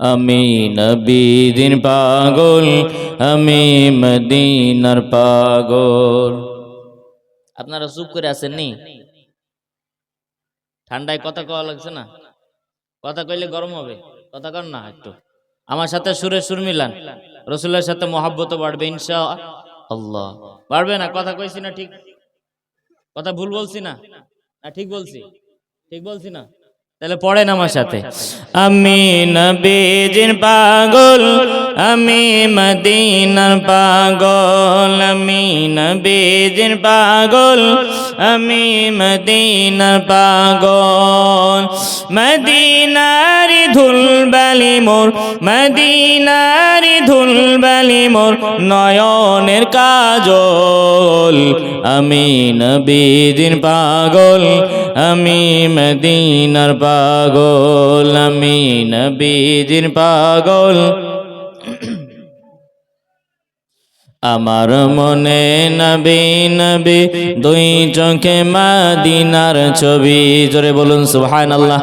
আমি নবীদিন পাগল, আমি মদিনার পাগল। আপনারা চুপ করে আছেন নি ঠান্ডায় কথা কওয়া লাগছে না? কথা কইলে গরম হবে, কথা কর না একটু। আমার সাথে সুরে সুর মিলান, রসুলের সাথে মহাব্বত বাড়বে ইনশা আল্লাহ বাড়বে না, কথা কইছি না ঠিক? কথা ভুল বলছি না? না, ঠিক বলছি। ঠিক বলছি না? তাহলে পড়েন আমার সাথে। আমি নবীজির পাগল আমি মদিনার পাগল আমি নবীজির পাগল আমি মদিনার পাগল। মদিনারি ধুলবালি মোর মদিনারি ধুলবালি মোর নয়নের কাজল। আমি নবীজির পাগল আমি মদিনার পাগল, আমি নবীজির পাগল। আমার মনে নবী নবী, দুই চোখে মাদিনার ছবি। জোরে বলুন সুহান আল্লাহ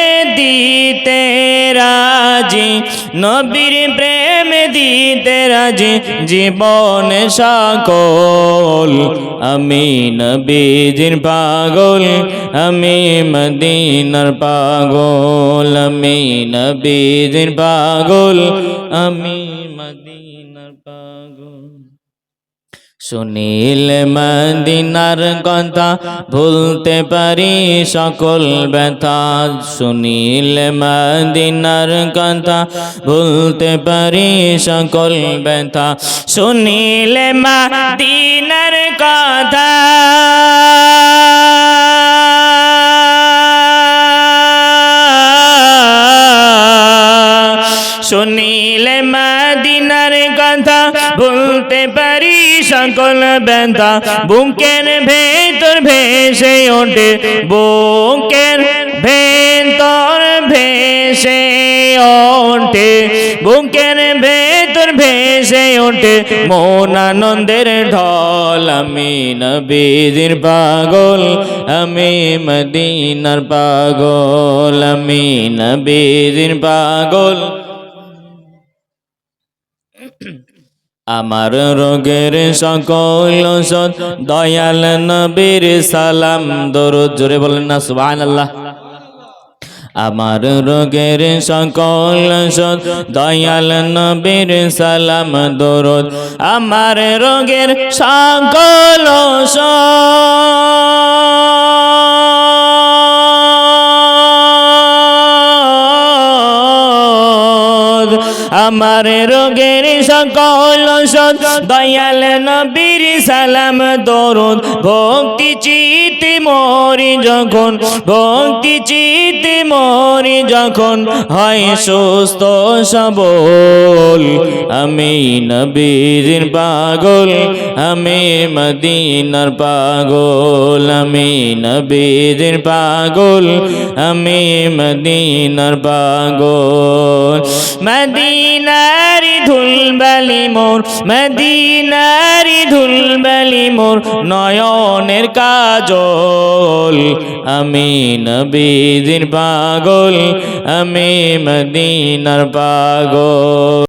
দিতে রাজি, নবীর প্রেম দিতে রাজি, জীবন সকল আমি নবীজির পাগল, আমি মদিনার পাগল, আমি নবীজির পাগল, আমি মদিনার পাগল। সুনীল মদিনার কথা ভুলতে পারি সকল ব্যথা। সুনীল মদিনার কথা ভুলতে পারি সকল ব্যথা। সুনীল মদিনার কথা শুনিলে মাদিনার কথা বলতে পারি সকল ব্যথা। বুকের ভেতর ভেসে ওঠে, বুকের ভেতর ভেসে ওঠে, বুকের ভেতর ভেসে ওঠে। মন আনন্দের ঢল, আমি নবীজির পাগল, আমি মদিনার পাগল, আমি নবীজির পাগল। আমার রোগের সকল দয়াল নবীর সালাম। দরুদ, জোরে বলেন না, সুবহানাল্লাহ। আমার রোগের সকল দয়াল নবীর সালাম। দরুদ, আমার রোগের সকল আমার রোগের সকল ওষুধ দয়াল নবীর সালাম, দরুদ, ভক্তি, চিতে, মরি যখন। ভক্তি, চিতে, মরি যখন হয় সুস্থ সবল। আমি নবীর পাগল, আমি মদিনার পাগল। আমি নবীর পাগল, আমি মদিনার পাগল। মদিনারি ধুলবালি মোর মদিনারি ধুলবালি মোর নয়নের কাজল। আমি নবীদের পাগল আমি মদিনার পাগল।